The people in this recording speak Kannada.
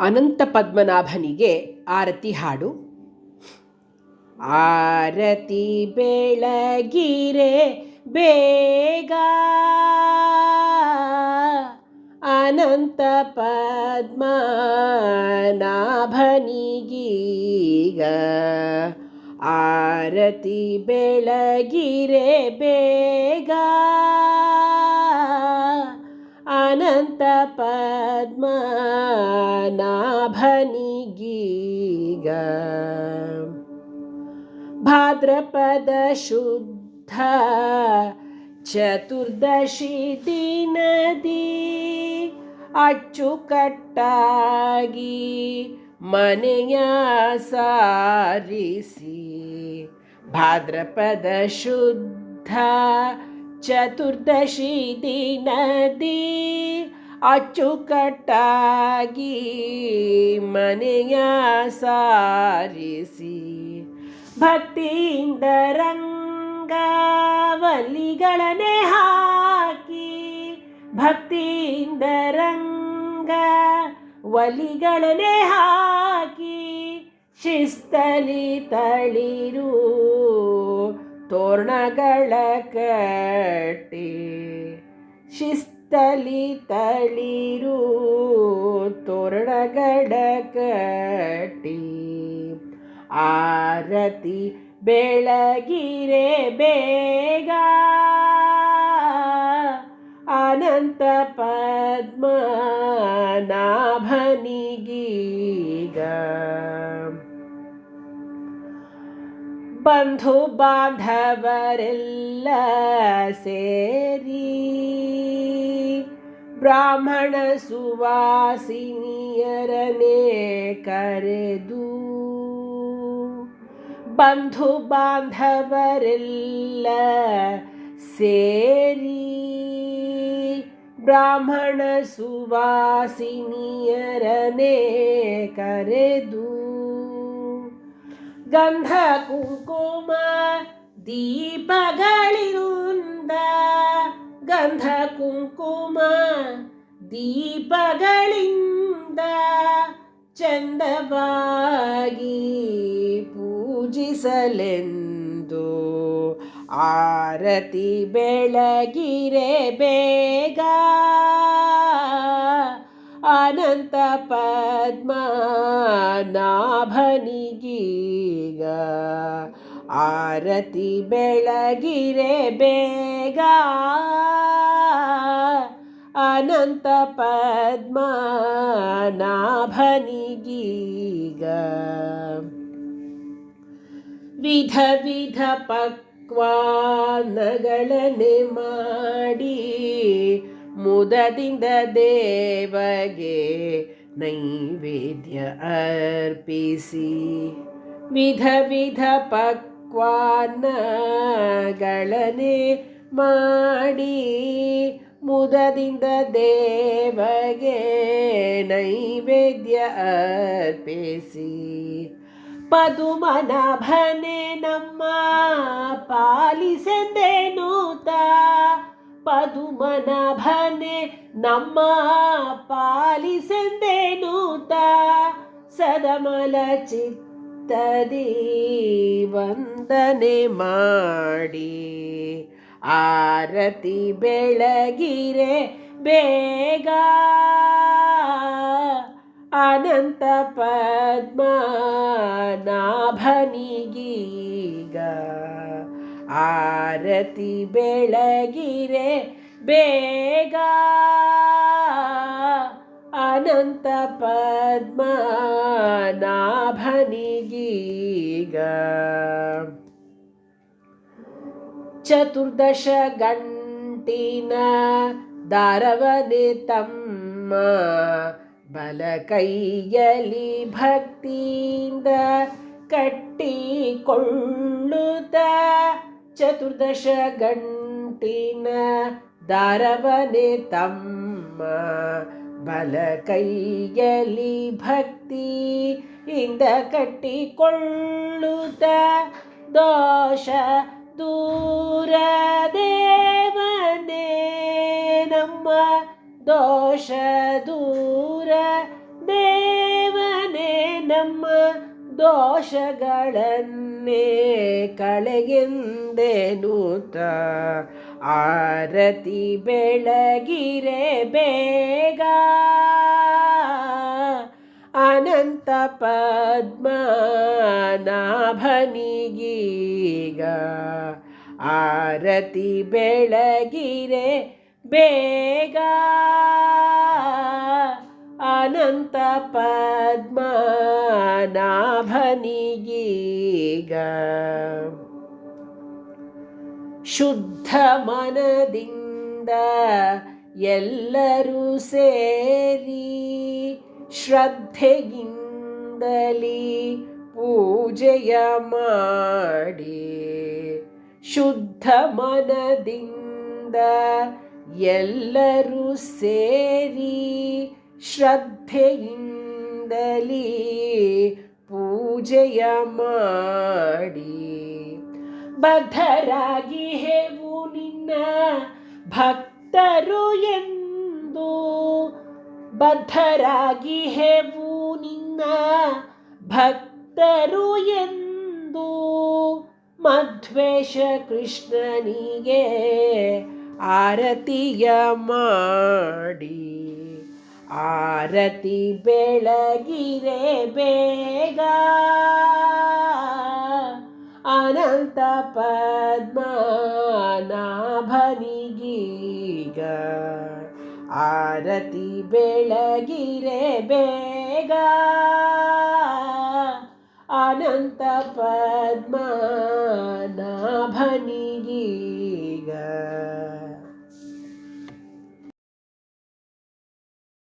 ಅನಂತ ಪದ್ಮನಾಭನಿಗೆ ಆರತಿ ಹಾಡು. ಆರತಿ ಬೆಳಗಿರೆ ಬೇಗ ಅನಂತ ಪದ್ಮನಾಭನಿಗೀಗ. ಆರತಿ ಬೆಳಗಿರೆ ಬೇಗ ಅನಂತ ಪದ್ಮನಾಭನಿಗೀಗ ಭಾದ್ರಪದ ಶುದ್ಧ ಚತುರ್ದಶಿ ದಿನದಿ ಅಚ್ಚುಕಟ್ಟಾಗಿ ಮನೆಯ ಸಾರಿಸಿ ಭಾದ್ರಪದ ಶುದ್ಧ ಚತುರ್ದಶಿ ದಿನದಿ ಅಚ್ಚುಕಟ್ಟಾಗಿ ಮನೆಯ ಸಾರಿಸಿ. ಭಕ್ತಿಯಿಂದ ರಂಗವಲ್ಲಿಗಳನ್ನೇ ಹಾಕಿ ಭಕ್ತಿಯಿಂದ ರಂಗ ಒಲಿಗಳನ್ನೇ ಹಾಕಿ ಶಿಸ್ತಲಿ ತಳಿರು ತೋರಣಗಳ ಕಟ್ಟಿ ಶಿಸ್ತಲಿ ತಳಿರು ತೋರಣಗಳ ಕಟ್ಟಿ ಆರತಿ ಬೆಳಗಿರೆ ಬೇಗ ಅನಂತ ಪದ್ಮನಾಭನಿಗೀಗ ಬಂಧು ಬಾಂಧವರೆಲ್ಲ ಸೇರಿ ಬ್ರಾಹ್ಮಣ ಸುವಾಸಿನಿಯರನೇ ಕರೆದು ಬಂಧು ಬಾಂಧವರೆಲ್ಲ ಸೇರಿ ಬ್ರಾಹ್ಮಣ ಸುವಾಸಿನಿಯರನೇ ಕರೆದು ಗಂಧ ಕುಂಕುಮ ದೀಪಗಳಿರುಂದ ಗಂಧ ಕುಂಕುಮ ದೀಪಗಳಿಂದ ಚಂದವಾಗಿ ಪೂಜಿಸಲೆಂದು ಆರತಿ ಬೆಳಗಿರೆ ಬೇಗ. ಅನಂತ ಪದ್ಮನಾಭನಿಗೀಗ ಆರತಿ ಬೆಳಗಿರೆ ಬೇಗ ಅನಂತ ಪದ್ಮನಾಭನಿಗೀಗ. ವಿಧ ವಿಧ ಪಕ್ವಾನಗಳನೆ ಮಾಡಿ ಮುದದಿಂದ ದೇವಗೆ ನೈವೇದ್ಯ ಅರ್ಪಿಸಿ. ವಿಧ ವಿಧ ಪಕ್ವಾನಗಳನೆ ಮಾಡಿ ಮುದದಿಂದ ದೇವಗೆ ನೈವೇದ್ಯ ಅರ್ಪಿಸಿ. ಪದುಮನಾಭನೆ ನಮ್ಮ ಪಾಲಿಸೆಂದೇನೂತ ಪದುಮನಾಭನೆ ನಮ್ಮ ಪಾಲಿಸೆಂದೇನೂತ ಸದಮಲ ಚಿತ್ತದಿ ವಂದನೆ ಮಾಡಿ. ಆರತಿ ಬೆಳಗಿರೆ ಬೇಗ ಅನಂತ ಪದ್ಮನಾಭನಿಗೀಗ. ಆರತಿ ಬೆಳಗಿರೆ ಬೇಗ ಅನಂತ ಪದ್ಮನಾಭನಿಗೀಗ. ಚತುರ್ದಶ ಗಂಟಿನ ದಾರವನೆ ತಮ್ಮ ಬಲ ಕೈಯಲಿ ಭಕ್ತಿಯಿಂದ ಕಟ್ಟಿಕೊಳ್ಳುತ್ತ ಚತುರ್ದಶ ಗಂಟಿನ ದಾರವನೆ ತಮ್ಮ ಬಲ ಕೈಯಲಿ ಇಂದ ಕಟ್ಟಿಕೊಳ್ಳುತ್ತ ದೋಷ ದೂರ ದೇವನೇ ನಮ್ಮ ದೋಷ ದೂರ ದೇವನೇ ನಮ್ಮ ದೋಷಗಳನ್ನೇ ಕಳೆಗೆಂದೆನುತ ಆರತಿ ಬೆಳಗಿರೆ ಬೇಗ. ಅನಂತ ಪದ್ಮನಾಭನಿಗೀಗ. ಆರತಿ ಬೆಳಗಿರೆ ಬೇಗ. ಅನಂತ ಪದ್ಮನಾಭನಿಗೀಗ. ಶುದ್ಧ ಮನದಿಂದ ಎಲ್ಲರೂ ಸೇರಿ ಶ್ರದ್ಧೆಯಿಂದಲಿ ಪೂಜೆಯ ಮಾಡಿ ಶುದ್ಧ ಮನದಿಂದ ಎಲ್ಲರೂ ಸೇರಿ ಶ್ರದ್ಧೆಯಿಂದಲಿ ಪೂಜೆಯ ಮಾಡಿ ಬದ್ಧರಾಗಿ ಹೇವು ನಿನ್ನ ಭಕ್ತರು ಎಂದು. ಬದ್ಧರಾಗಿ ಹೇವು ನಿನ್ನ ಭಕ್ತರು ಎಂದು. ಮಧ್ವೇಶ ಕೃಷ್ಣನಿಗೆ ಆರತಿಯ ಮಾಡಿ. ಆರತಿ ಬೆಳಗಿರೆ ಬೇಗ ಪದ್ಮನಾಭನಿಗೀಗ ಆರತಿ ಬೆಳಗಿರೆ ಬೇಗ. ಅನಂತ ಪದ್ಮನಾಭನಿಗೀಗ